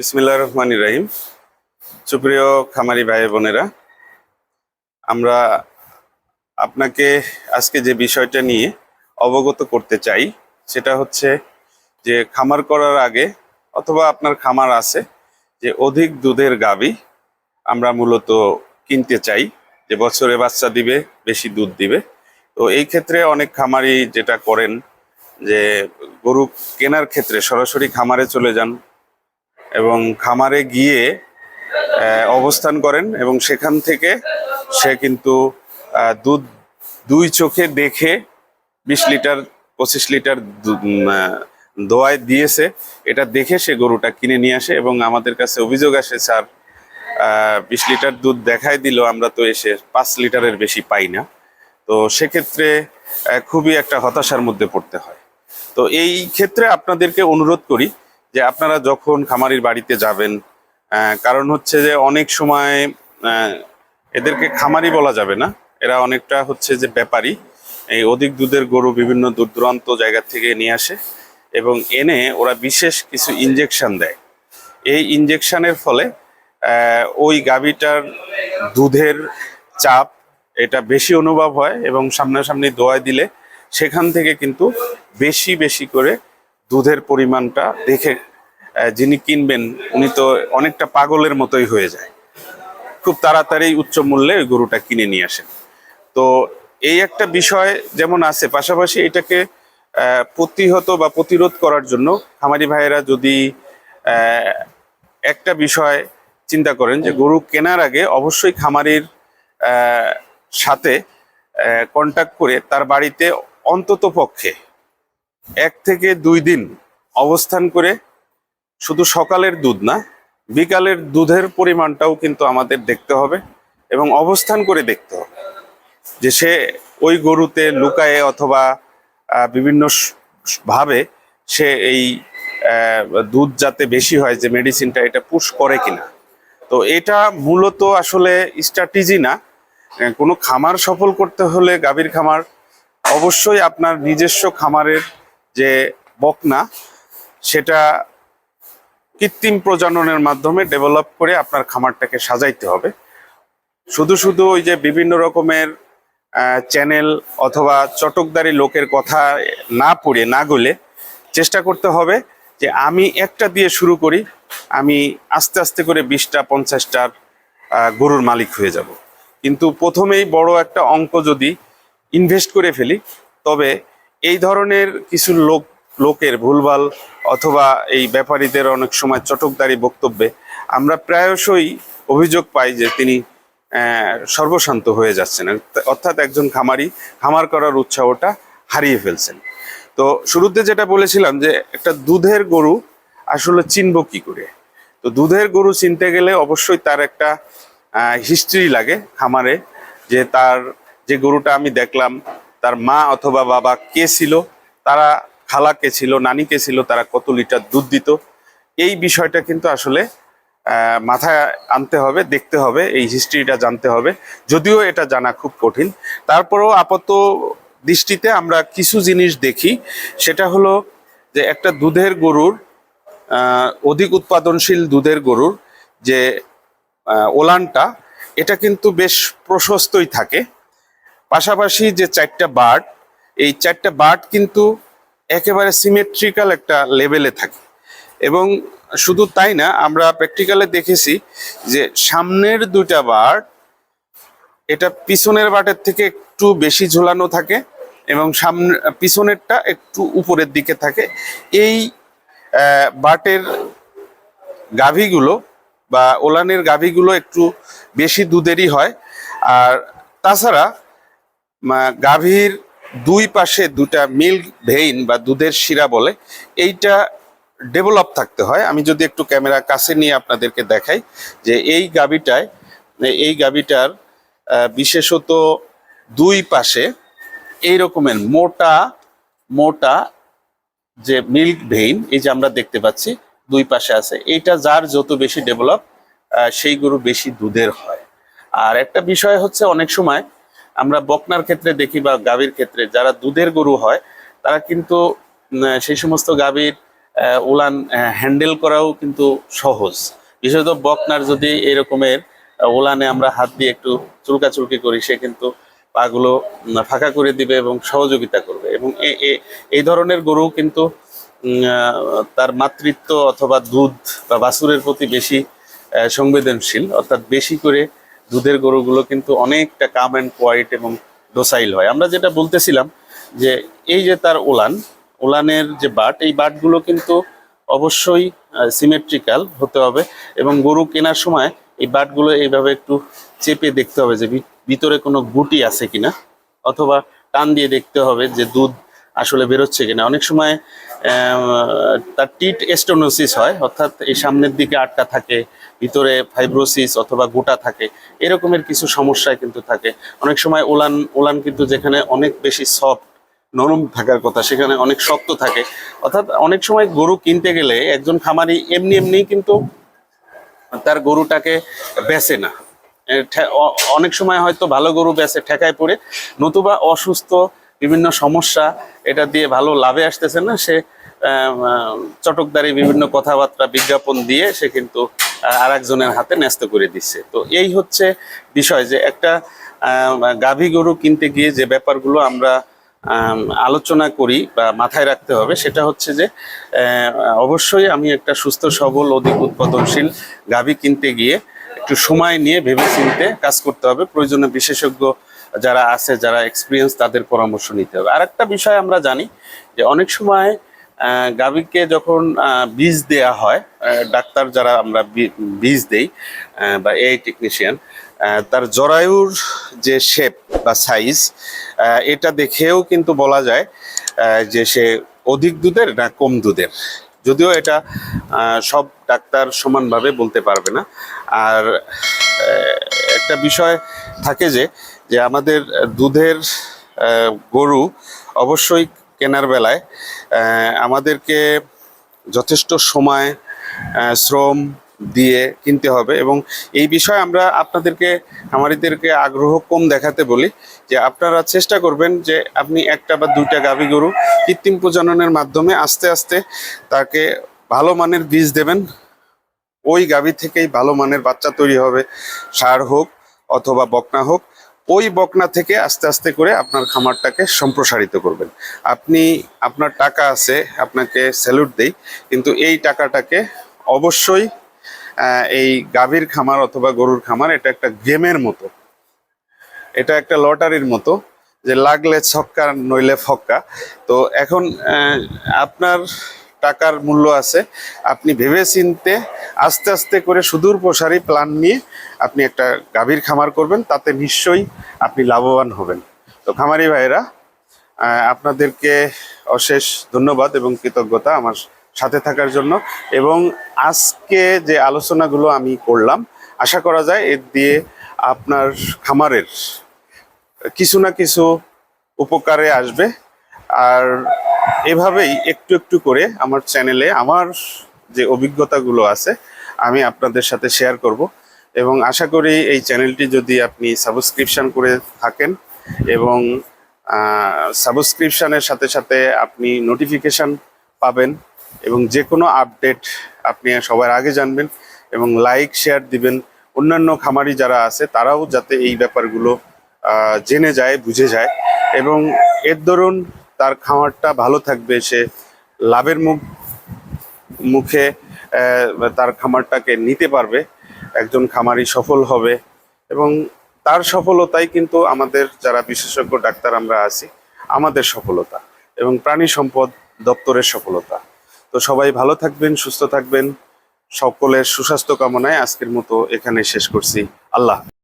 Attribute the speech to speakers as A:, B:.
A: বিসমিল্লাহ রহমান রাহিম। সুপ্রিয় খামারি ভাই বোনেরা, আমরা আপনাকে আজকে যে বিষয়টা নিয়ে অবগত করতে চাই, সেটা হচ্ছে যে খামার করার আগে অথবা আপনার খামার আছে যে অধিক দুধের গাবি আমরা মূলত কিনতে চাই, যে বছরে বাচ্চা দিবে, বেশি দুধ দিবে। তো এই ক্ষেত্রে অনেক খামারি যেটা করেন যে গরু কেনার ক্ষেত্রে সরাসরি খামারে চলে যান এবং খামারে গিয়ে অবস্থান করেন এবং সেখান থেকে সে কিন্তু দুধ দুই চোখে দেখে বিশ লিটার, পঁচিশ লিটার দোয়ায় দিয়েছে। এটা দেখে সে গরুটা কিনে নিয়ে আসে এবং আমাদের কাছে অভিযোগ আসে, স্যার বিশ লিটার দুধ দেখাই দিল, আমরা তো এসে পাঁচ লিটারের বেশি পাই না। তো সেক্ষেত্রে খুবই একটা হতাশার মধ্যে পড়তে হয়। তো এই ক্ষেত্রে আপনাদেরকে অনুরোধ করি যে আপনারা যখন খামারির বাড়িতে যাবেন কারণ হচ্ছে যে অনেক সময় এদেরকে খামারি বলা যাবে না। এরা অনেকটা হচ্ছে যে ব্যাপারী। এই অধিক দুধের গরু বিভিন্ন দূর জায়গা থেকে নিয়ে আসে এবং এনে ওরা বিশেষ কিছু ইনজেকশন দেয়। এই ইনজেকশনের ফলে ওই গাভীটার দুধের চাপ এটা বেশি অনুভব হয় এবং সামনাসামনি দোয়ায় দিলে সেখান থেকে কিন্তু বেশি বেশি করে দুধের পরিমাণটা দেখে যিনি কিনবেন, উনি তো অনেকটা পাগলের মতোই হয়ে যায়। খুব তাড়াতাড়ি উচ্চ মূল্যে ওই গরুটা কিনে নিয়ে আসেন। তো এই একটা বিষয় যেমন আছে, পাশাপাশি এটাকে প্রতিহত বা প্রতিরোধ করার জন্য খামারি ভাইয়েরা যদি একটা বিষয় চিন্তা করেন যে গরু কেনার আগে অবশ্যই খামারির সাথে কন্টাক্ট করে তার বাড়িতে অন্তত পক্ষে এক থেকে দুই দিন অবস্থান করে শুধু সকালের দুধ না, বিকালের দুধের পরিমাণটাও কিন্তু আমাদের দেখতে হবে এবং অবস্থান করে দেখতে হবে। যে সে ওই গরুতে লুকায়ে অথবা বিভিন্ন ভাবে সে এই দুধ যাতে বেশি হয় যে মেডিসিনটা এটা পুশ করে কিনা। তো এটা মূলত আসলে স্ট্র্যাটেজি না। কোনো খামার সফল করতে হলে গাভীর খামার অবশ্যই আপনার নিজস্ব খামারের যে বকনা, সেটা কৃত্রিম প্রজননের মাধ্যমে ডেভেলপ করে আপনার খামারটাকে সাজাইতে হবে। শুধু শুধু ওই যে বিভিন্ন রকমের চ্যানেল অথবা চটকদারি লোকের কথা না পড়ে, না গলে, চেষ্টা করতে হবে যে আমি একটা দিয়ে শুরু করি, আমি আস্তে আস্তে করে বিশটা, পঞ্চাশটার গরুর মালিক হয়ে যাব। কিন্তু প্রথমেই বড় একটা অঙ্ক যদি ইনভেস্ট করে ফেলি, তবে এই ধরনের কিছু লোক, লোকের ভুলভাল অথবা এই ব্যাপারীদের অনেক সময় চটকদারি বক্তব্যে আমরা প্রায়শই অভিযোগ পাই যে তিনি সর্বশান্ত হয়ে যাচ্ছেন। অর্থাৎ একজন খামারি, খামার করার উৎসাহটা হারিয়ে ফেলছেন। তো শুরুতে যেটা বলেছিলাম যে একটা দুধের গরু আসলে চিনব কি করে? তো দুধের গরু চিনতে গেলে অবশ্যই তার একটা হিস্ট্রি লাগে খামারে, যে তার যে গরুটা আমি দেখলাম তার মা অথবা বাবা কে ছিল, তারা খালা কে ছিল, নানি কে ছিল, তারা কত লিটার দুধ দিত, এই বিষয়টা কিন্তু আসলে মাথায় আনতে হবে, দেখতে হবে, এই হিস্ট্রিটা জানতে হবে। যদিও এটা জানা খুব কঠিন। তারপরেও আপাত দৃষ্টিতে আমরা কিছু জিনিস দেখি। সেটা হলো যে একটা দুধের গরুর অধিক উৎপাদনশীল দুধের গরুর যে ওলানটা, এটা কিন্তু বেশ প্রশস্তই থাকে। পাশাপাশি যে চারটা বার্ড, এই চারটা বার্ড কিন্তু একেবারে সিমেট্রিক্যাল একটা লেভেলে থাকে। এবং শুধু তাই না, আমরা প্র্যাকটিক্যালে দেখেছি যে সামনের দুইটা বার্ড, এটা পিছনের বাটের থেকে একটু বেশি ঝোলানো থাকে এবং সামনে, পিছনেরটা একটু উপরের দিকে থাকে। এই বাটের গাভীগুলো বা ওলানের গাভীগুলো একটু বেশি দুধেরই হয়। আর তাছাড়া গাভীর দুই পাশে দুটা মিল্ক ভেইন বা দুধের শিরা বলে, এইটা ডেভেলপ থাকতে হয়। আমি যদি একটু ক্যামেরা কাছে নিয়ে আপনাদেরকে দেখাই যে এই গাভীটায়, এই গাভীটার বিশেষত দুই পাশে এই রকমের মোটা মোটা যে মিল্ক ভেইন, এই যে আমরা দেখতে পাচ্ছি, দুই পাশে আছে, এইটা যার যত বেশি ডেভেলপ সেই গরু বেশি দুধের হয়। আর একটা বিষয় হচ্ছে অনেক সময় আমরা বকনার ক্ষেত্রে দেখি বা গাভীর ক্ষেত্রে, যারা দুধের গরু হয়, তারা কিন্তু সেই সমস্ত গাভীর
B: উলান হ্যান্ডেল করাও কিন্তু সহজ। বিশেষত বকনার যদি এরকমের উলানে আমরা হাত দিয়ে একটু চুলকাচুলকি করি, সে কিন্তু পাগুলো ফাঁকা করে দিবে এবং সহযোগিতা করবে। এবং এই ধরনের গরু কিন্তু তার মাতৃত্ব অথবা দুধ বা বাছুরের প্রতি বেশি সংবেদনশীল, অর্থাৎ বেশি করে দুধের গরুগুলো কিন্তু অনেকটা কাম অ্যান্ড কোয়াইট এবং ডোসাইল হয়। আমরা যেটা বলতেছিলাম যে এই যে তার ওলান ওলানের যে বাট, এই বাটগুলো কিন্তু অবশ্যই সিমেট্রিক্যাল হতে হবে এবং গরু কেনার সময় এই বাটগুলো এইভাবে একটু চেপে দেখতে হবে যে ভিতরে কোনো গুটি আছে কিনা অথবা টান দিয়ে দেখতে হবে যে দুধ আসলে বেরোচ্ছে কিনা। অনেক সময় তার টিট এস্টোনোসিস হয়, অর্থাৎ এই সামনের দিকে আটকা থাকে, ভিতরে ফাইব্রোসিস অথবা গোটা থাকে, এরকমের কিছু সমস্যায় কিন্তু থাকে। অনেক সময় উলান উলান কিন্তু যেখানে অনেক বেশি সফট, নরম থাকার কথা, সেখানে অনেক শক্ত থাকে। অর্থাৎ অনেক সময় গরু কিনতে গেলে একজন খামারি এমনি এমনি কিন্তু তার গরুটাকে বেচে না। অনেক সময় হয়তো ভালো গরু বেচে ঠেকায় পড়ে, নতুবা অসুস্থ বিভিন্ন সমস্যা এটা দিয়ে ভালো লাভে আসতেছে না। সে চটকদারি বিভিন্ন কথাবার্তা বিজ্ঞাপন দিয়ে সে কিন্তু আর একজনের হাতে ন্যস্ত করে দিচ্ছে। তো এই হচ্ছে বিষয় যে একটা গাভী গরু কিনতে গিয়ে যে ব্যাপারগুলো আমরা আলোচনা করি বা মাথায় রাখতে হবে, সেটা হচ্ছে যে অবশ্যই আমি একটা সুস্থ, সবল, অধিক উৎপাদনশীল গাভী কিনতে গিয়ে একটু সময় নিয়ে ভেবে চিনতে কাজ করতে হবে। প্রয়োজনে বিশেষজ্ঞ যারা আছে, যারা এক্সপিরিয়েন্স তাদের পরামর্শ নিতে হবে। আর একটা বিষয় আমরা জানি যে অনেক সময় গাভীকে যখন বীজ দেয়া হয় ডাক্তার যারা আমরা বীজ দেই বা এই টেকনিশিয়ান তার জরায়ুর যে শেপ বা সাইজ এটা দেখেও কিন্তু বলা যায় যে সে অধিক দুধের না কম দুধের। যদিও এটা সব ডাক্তার সমানভাবে বলতে পারবে না। আর একটা বিষয় থাকে যে যে আমাদের দুধের গরু অবশ্যই কেনার বেলায় আমাদেরকে যথেষ্ট সময় শ্রম দিয়ে কিনতে হবে এবং এই বিষয়ে আমরা আপনাদেরকে, আমাদেরকে আগ্রহ কম দেখাতে বলি যে আপনারা চেষ্টা করবেন যে আপনি একটা বা দুইটা গাভী গরু কৃত্রিম প্রজননের মাধ্যমে আস্তে আস্তে তাকে ভালো মানের বীজ দেবেন। ওই গাভী থেকেই ভালো মানের বাচ্চা তৈরি হবে, সার হোক অথবা বকনা হোক। ওই বকনা থেকে আস্তে আস্তে করে আপনার খামারটাকে সম্প্রসারিত করবেন। আপনি আপনার টাকা আছে, আপনাকে স্যালুট দেই, কিন্তু এই টাকাটাকে অবশ্যই এই গাভীর খামার অথবা গরুর খামার এটা একটা গেমের মতো। এটা একটা লটারির মতো, যে লাগলে ছক্কা, নইলে ফক্কা। তো এখন আপনার টাকার মূল্য আছে। আপনি ভেবে চিনতে আস্তে আস্তে করে সুদূর প্রসারী প্ল্যান নিয়ে আপনি একটা গাভীর খামার করবেন, তাতে নিশ্চয়ই আপনি লাভবান হবেন। তো খামারি ভাইরা আপনাদেরকে অশেষ ধন্যবাদ এবং কৃতজ্ঞতা আমার সাথে থাকার জন্য এবং আজকে যে আলোচনাগুলো আমি করলাম, আশা করা যায় এর দিয়ে আপনার খামারের কিছু না কিছু উপকারে আসবে। আর এভাবেই একটু একটু করে আমার চ্যানেলে আমার যে অভিজ্ঞতাগুলো আছে, আমি আপনাদের সাথে শেয়ার করব। এবং আশা করি এই চ্যানেলটি যদি আপনি সাবস্ক্রিপশন করে থাকেন এবং সাবস্ক্রিপশানের সাথে সাথে আপনি নোটিফিকেশন পাবেন এবং যে কোনো আপডেট আপনি সবার আগে জানবেন এবং লাইক শেয়ার দিবেন। অন্যান্য খামারি যারা আছে, তারাও যাতে এই ব্যাপারগুলো জেনে যায়, বুঝে যায়। এবং এর দরুন তার খামারটা ভালো থাকবে, সে লাভের মুখ, মুখে তার খামারটাকে নিতে পারবে, একজন খামারি সফল হবে এবং তার সফলতাই কিন্তু আমাদের যারা বিশেষজ্ঞ ডাক্তার আমরা আছি, আমাদের সফলতা এবং প্রাণী সম্পদ দপ্তরের সফলতা। তো সবাই ভালো থাকবেন, সুস্থ থাকবেন, সকলের সুস্বাস্থ্য কামনায় আজকের মতো এখানে শেষ করছি। আল্লাহ